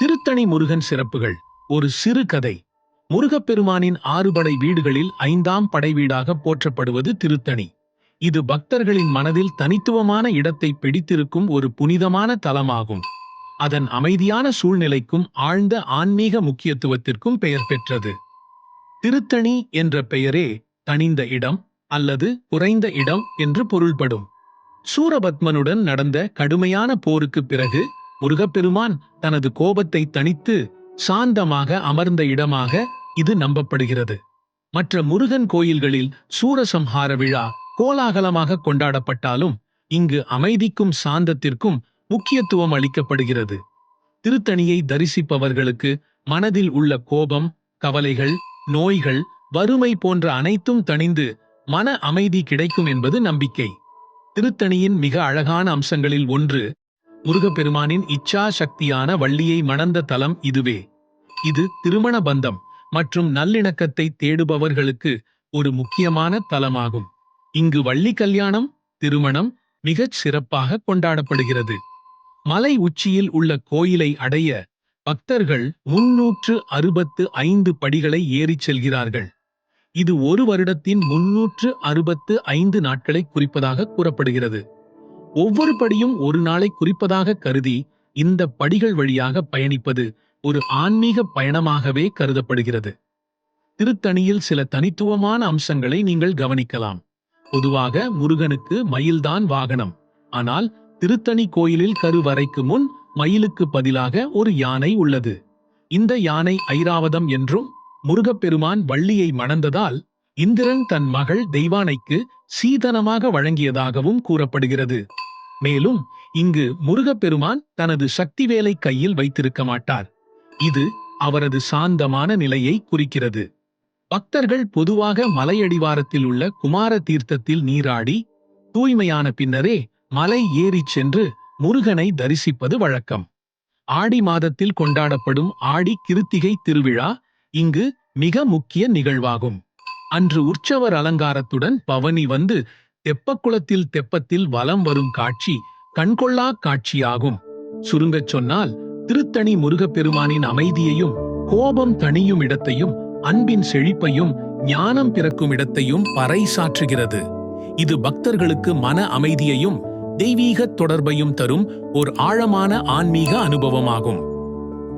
திருத்தணி முருகன் சிறப்புகள். ஒரு சிறு கதை. முருகப்பெருமானின் ஆறுபடை வீடுகளில் ஐந்தாம் படை வீடாக போற்றப்படுவது திருத்தணி. இது பக்தர்களின் மனதில் தனித்துவமான இடத்தை பிடித்திருக்கும் ஒரு புனிதமான தலமாகும். அதன் அமைதியான சூழ்நிலைக்கும் ஆழ்ந்த ஆன்மீக முக்கியத்துவத்திற்கும் பெயர் பெற்றது. திருத்தணி என்ற பெயரே தனிந்த இடம் அல்லது குறைந்த இடம் என்று பொருள்படும். சூரபத்மனுடன் நடந்த கடுமையான போருக்குப் பிறகு முருகப்பெருமான் தனது கோபத்தை தணித்து சாந்தமாக அமர்ந்த இடமாக இது நம்பப்படுகிறது. மற்ற முருகன் கோயில்களில் சூரசம்ஹார விழா கோலாகலமாக கொண்டாடப்பட்டாலும் இங்கு அமைதிக்கும் சாந்தத்திற்கும் முக்கியத்துவம் அளிக்கப்படுகிறது. திருத்தணியை தரிசிப்பவர்களுக்கு மனதில் உள்ள கோபம் கவலைகள் நோய்கள் வறுமை போன்ற அனைத்தும் தணிந்து மன அமைதி கிடைக்கும் என்பது நம்பிக்கை. திருத்தணியின் மிக அழகான அம்சங்களில் ஒன்று முருகப்பெருமானின் இச்சா சக்தியான வள்ளியை மணந்த தலம் இதுவே. இது திருமண பந்தம் மற்றும் நல்லிணக்கத்தை தேடுபவர்களுக்கு ஒரு முக்கியமான தலமாகும். இங்கு வள்ளி கல்யாணம் திருமணம் மிகச் சிறப்பாக கொண்டாடப்படுகிறது. மலை உச்சியில் உள்ள கோயிலை அடைய பக்தர்கள் முன்னூற்று அறுபத்து ஐந்து படிகளை ஏறிச் செல்கிறார்கள். இது ஒரு வருடத்தின் முன்னூற்று அறுபத்து ஐந்து நாட்களை குறிப்பதாக கூறப்படுகிறது. ஒவ்வொரு படியும் ஒரு நாளை குறிப்பதாக கருதி இந்த படிகள் வழியாக பயணிப்பது ஒரு ஆன்மீக பயணமாகவே கருதப்படுகிறது. திருத்தணியில் சில தனித்துவமான அம்சங்களை நீங்கள் கவனிக்கலாம். பொதுவாக முருகனுக்கு மயில்தான் வாகனம். ஆனால் திருத்தணி கோயிலில் கருவறைக்கு முன் மயிலுக்கு பதிலாக ஒரு யானை உள்ளது. இந்த யானை ஐராவதம் என்றும் முருகப்பெருமான் வள்ளியை மணந்ததால் இந்திரன் தன் மகள் தெய்வானைக்கு சீதனமாக வழங்கியதாகவும் கூறப்படுகிறது. மேலும் இங்கு முருகப்பெருமான் தனது சக்தி வேலை கையில் வைத்திருக்க மாட்டார். இது அவரது சாந்தமான நிலையை குறிக்கிறது. பக்தர்கள் பொதுவாக மலையடிவாரத்தில் உள்ள குமார தீர்த்தத்தில் நீராடி தூய்மையான பின்னரே மலை ஏறிச் சென்று முருகனை தரிசிப்பது வழக்கம். ஆடி மாதத்தில் கொண்டாடப்படும் ஆடி கிருத்திகை திருவிழா இங்கு மிக முக்கிய நிகழ்வாகும். அன்று உற்சவர் அலங்காரத்துடன் பவனி வந்து தெப்பக்குளத்தில் தெப்பத்தில் வலம் வரும் காட்சி கண்கொள்ளா காட்சியாகும். சுருங்கச் சொன்னால் திருத்தணி முருகப்பெருமானின் அமைதியையும் கோபம் தணியும் இடத்தையும் அன்பின் செழிப்பையும் ஞானம் பிறக்கும் இடத்தையும் பறைசாற்றுகிறது. இது பக்தர்களுக்கு மன அமைதியையும் தெய்வீக தொடர்பையும் தரும் ஒரு ஆழமான ஆன்மீக அனுபவமாகும்.